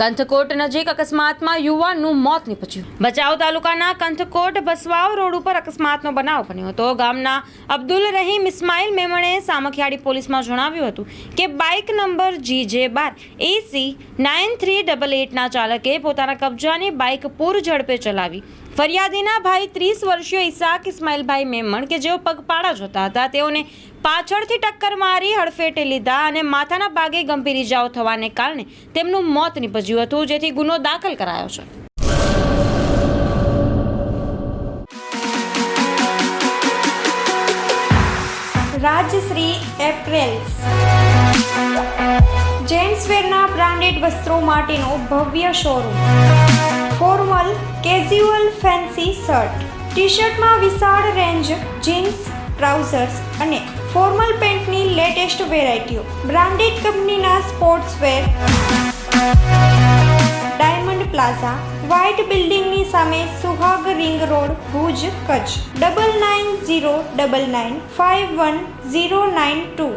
કંથકોટ નજીક અકસ્માતમાં યુવાનનું મોત નીપજ્યું. ભચાઉ તાલુકાના કંથકોટ બસવાવ રોડ ઉપર અકસ્માતનો બનાવ બન્યો હતો. ગામના અબ્દુલ રહીમ ઇસ્માઇલ મેમણે સામખિયાળી પોલીસમાં જણાવ્યું હતું કે બાઇક નંબર જી જે બાર, એસી નાઇન થ્રી ડબલ એટના ચાલકે પોતાના કબજાની બાઇક પૂર ઝડપે ચલાવી. ફરિયાદીના ભાઈ ત્રીસ વર્ષીય ઇસાક ઇસ્માઇલભાઈ મેમણ કે જેઓ પગપાળા જોતા હતા, તેઓને પાછળથી ટક્કર મારી હડફેટે લીધા અને માથાના ભાગે ગંભીર ઇજાઓ થવાને કારણે તેમનું મોત નીપજ્યું હતું, જેથી ગુનો દાખલ કરાયો છે. રાજશ્રી એપ્રેલ્સ જેન્ટ્સવેરના બ્રાન્ડેડ વસ્ત્રો માટેનો ભવ્ય showroom. Formal casual fancy shirt. T શર્ટમાં વિશાળ રેન્જ, જીન્સ ટ્રાઉઝર્સ અને ફોર્મલ પેન્ટની લેટેસ્ટ વેરાયટીઓ. બ્રાન્ડેડ કંપનીના સ્પોર્ટ્સવેર ડાયમંડ પ્લાઝા વ્હાઇટ બિલ્ડિંગની સામે Suhag ring road Bhuj, Kutch. Double nine zero double nine five one zero nine two